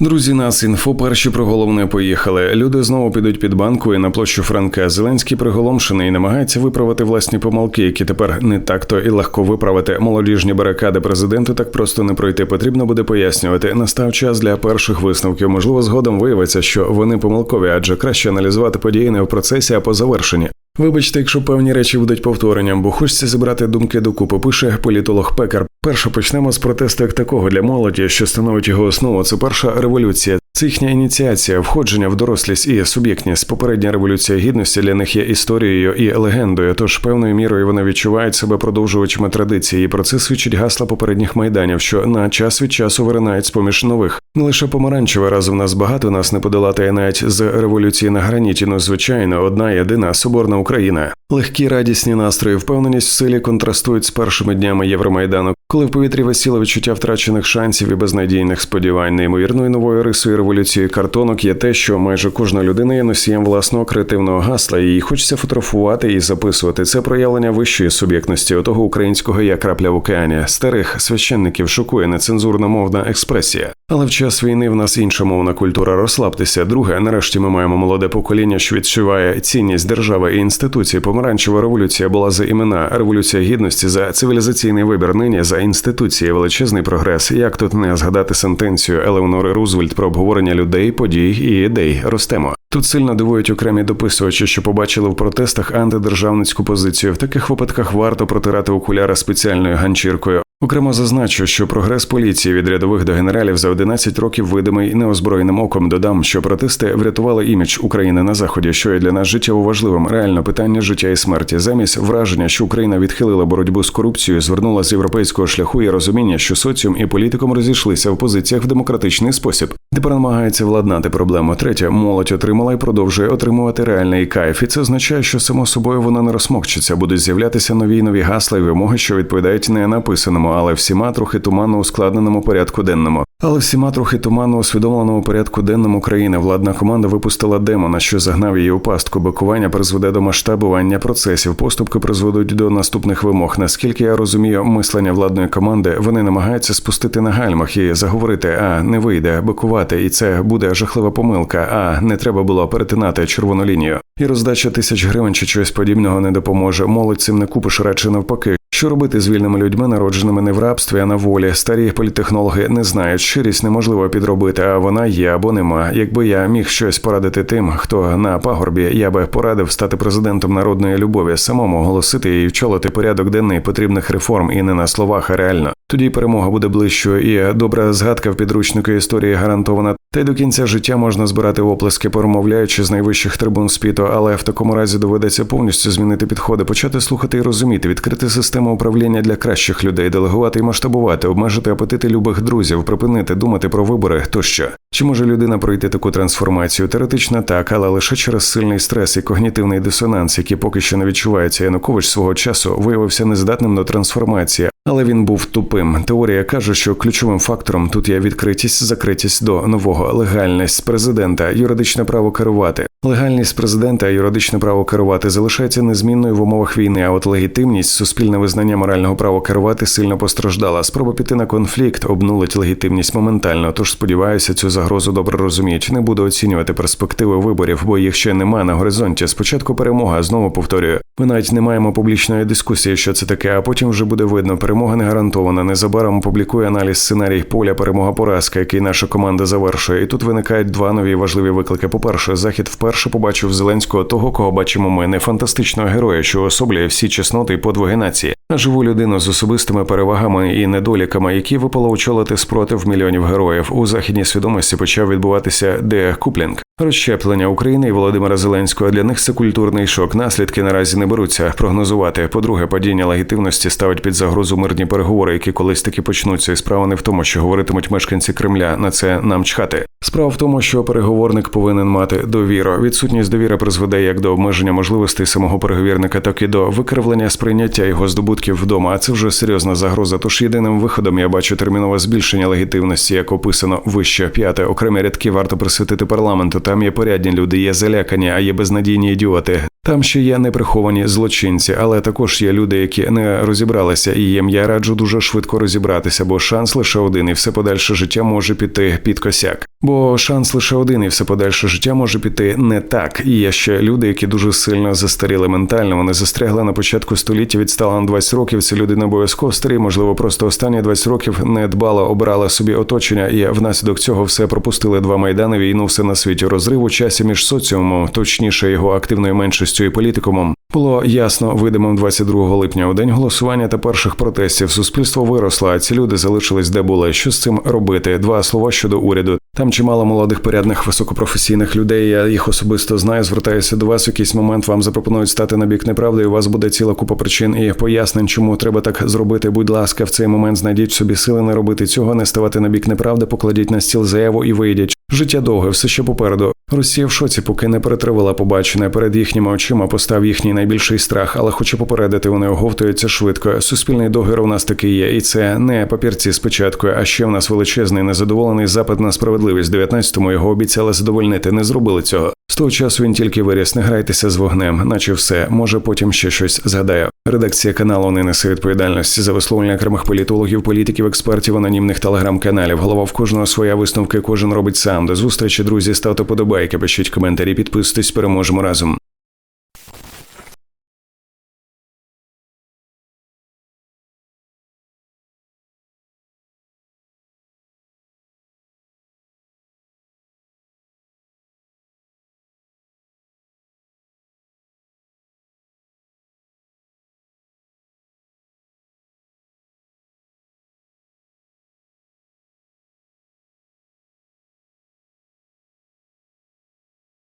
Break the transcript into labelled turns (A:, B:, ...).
A: Друзі, нас інфо перші про головне поїхали. Люди знову підуть під банку і на площу Франка. Зеленський приголомшений і намагається виправити власні помилки, які тепер не так-то і легко виправити. Молодіжні барикади президенту так просто не пройти. Потрібно буде пояснювати. Настав час для перших висновків. Можливо, згодом виявиться, що вони помилкові, адже краще аналізувати події не в процесі, а по завершенні. Вибачте, якщо певні речі будуть повторенням, бо хочеться зібрати думки докупи. Пише політолог Пекар. Перше почнемо з протесту як такого для молоді, що становить його основу. Це перша революція. Це їхня ініціація, входження в дорослість і суб'єктність. Попередня революція гідності для них є історією і легендою. Тож певною мірою вони відчувають себе продовжувачами традиції. І про це свідчить гасла попередніх майданів, що на час від часу виринають з поміж нових. Не лише помаранчеве разом нас багато нас не подолати навіть з революції на граніті. Ну звичайно, одна єдина соборна Україна. Легкі радісні настрої, впевненість в силі контрастують з першими днями Євромайдану, коли в повітрі висіло відчуття втрачених шансів і безнадійних сподівань. Неймовірною новою рисою революції картонок є те, що майже кожна людина є носієм власного креативного гасла, і їй хочеться фотографувати і записувати. Це проявлення вищої суб'єктності, отого українського як крапля в океані. Старих священників шокує нецензурна мовна експресія. Але в час війни в нас інша мовна культура. Розслабтеся. Друге, нарешті ми маємо молоде покоління, що відчуває цінність держави і інституції. Помаранчева революція була за імена, революція гідності за цивілізаційний вибір. Нині за інституції, величезний прогрес. Як тут не згадати сентенцію Елеонори Рузвельт про обговорення людей, подій і ідей? Ростемо. Тут сильно дивують окремі дописувачі, що побачили в протестах антидержавницьку позицію. В таких випадках варто протирати окуляри спеціальною ганчіркою. Окремо зазначу, що прогрес поліції від рядових до генералів за 11 років видимий неозброєним оком. Додам, що протести врятували імідж України на заході, що є для нас життєво важливим. Реально питання життя і смерті. Замість враження, що Україна відхилила боротьбу з корупцією, звернула з європейського шляху і розуміння, що соціум і політиком розійшлися в позиціях в демократичний спосіб. Тепер намагається владнати проблему. Третє, молодь отримала і продовжує отримувати реальний кайф. І це означає, що само собою вона не розмокчиться. Будуть з'являтися нові й нові гасла і вимоги, що відповідають не написаному, але всіма трохи туманно ускладненому порядку денному. Але всіма трохи туманно усвідомленому порядку денному країни владна команда випустила демона, що загнав її у пастку. Бакування призведе до масштабування процесів. Поступки призведуть до наступних вимог. Наскільки я розумію, мислення владної команди вони намагаються спустити на гальмах і заговорити, а не вийде бакувати, і це буде жахлива помилка. А не треба було перетинати червону лінію. І роздача тисяч гривень чи чогось подібного не допоможе. Молодь цим не купиш радше навпаки. Що робити з вільними людьми, народженими не в рабстві, а на волі? Старі політехнологи не знають, щирість неможливо підробити, а вона є або нема. Якби я міг щось порадити тим, хто на пагорбі, я би порадив стати президентом народної любові, самому оголосити і вчолити порядок денний потрібних реформ і не на словах, а реально. Тоді перемога буде ближчою, і добра згадка в підручнику історії гарантована. Та й до кінця життя можна збирати оплески, промовляючи з найвищих трибун спіту, але в такому разі доведеться повністю змінити підходи, почати слухати і розуміти, відкрити систему управління для кращих людей, делегувати і масштабувати, обмежити апетити любих друзів, припинити думати про вибори тощо. Чи може людина пройти таку трансформацію? Теоретично так, але лише через сильний стрес і когнітивний дисонанс, який поки що не відчувається. Янукович свого часу виявився нездатним до трансформації, але він був тупим. Теорія каже, що ключовим фактором тут є відкритість, закритість до нового, легальність президента, юридичне право керувати. Легальність президента, юридичне право керувати залишається незмінною в умовах війни. А от легітимність, суспільне визнання морального права керувати сильно постраждала. Спроба піти на конфлікт обнулить легітимність моментально. Тож сподіваюся, цю загрозу добре розуміють. Не буду оцінювати перспективи виборів, бо їх ще нема на горизонті. Спочатку перемога. Знову повторюю. Ми навіть не маємо публічної дискусії, що це таке, а потім вже буде видно. Перемога не гарантована. Незабаром опублікує аналіз сценарій поля перемога поразка, який наша команда завершує. І тут виникають два нові важливі виклики. По перше, захід вперше побачив Зеленського того, кого бачимо ми, не фантастичного героя, що особлює всі чесноти і подвиги нації, а живу людину з особистими перевагами і недоліками, які випало очолити спротив мільйонів героїв. У західній свідомості почав відбуватися декуплінг. Розщеплення України і Володимира Зеленського для них це культурний шок. Наслідки наразі не беруться прогнозувати. По-друге, падіння легітимності ставить під загрозу мирні переговори, які колись таки почнуться. І справа не в тому, що говоритимуть мешканці Кремля. На це нам чхати. Справа в тому, що переговорник повинен мати довіру. Відсутність довіри призведе як до обмеження можливостей самого переговірника, так і до викривлення сприйняття його здобутків вдома. А це вже серйозна загроза. Тож єдиним виходом я бачу термінове збільшення легітимності, як описано вище п'яте. Окремі рядки варто присвятити парламенту. Там є порядні люди, є залякані, а є безнадійні ідіоти. Там ще є неприховані злочинці, але також є люди, які не розібралися, і їм я раджу дуже швидко розібратися, бо шанс лише один, і все подальше життя може піти під косяк. Бо шанс лише один, і все подальше життя може піти не так. І є ще люди, які дуже сильно застаріли ментально. Вони застрягли на початку століття, відстали на 20 років. Це люди не обов'язково старі, можливо, просто останні 20 років не дбало, обирали собі оточення, і внаслідок цього все пропустили два майдани, війну, все на світі, розрив у часі між соціумом, точніше його активною меншістю і політикумом. Було ясно видимим 22 липня у день голосування та перших протестів. Суспільство виросло, а ці люди залишились де були. Що з цим робити? Два слова щодо уряду. Там чимало молодих порядних високопрофесійних людей. Я їх особисто знаю. Звертаюся до вас. В якийсь момент вам запропонують стати на бік неправди. і У вас буде ціла купа причин і пояснень, чому треба так зробити. Будь ласка, в цей момент знайдіть собі сили не робити цього, не ставати на бік неправди, покладіть на стіл заяву і вийдіть. Життя довге, все ще попереду. Росія в шоці, поки не перетривала побачене перед їхніми очима, постав їхній найбільший страх, але хочу попередити, вони оговтуються швидко. Суспільний договір у нас такий є, і це не папірці спочатку, а ще в нас величезний незадоволений запит на справедливість. 19-му його обіцяли задовольнити, не зробили цього. З того часу він тільки виріс, не грайтеся з вогнем, наче все. Може потім ще щось згадаю. Редакція каналу не несе відповідальності за висловлення окремих політологів, політиків, експертів, анонімних телеграм-каналів. Голова в кожного своя висновки, кожен робить сам. До зустрічі, друзі, ставте подобайки, пишіть коментарі, підписуйтесь, переможемо разом.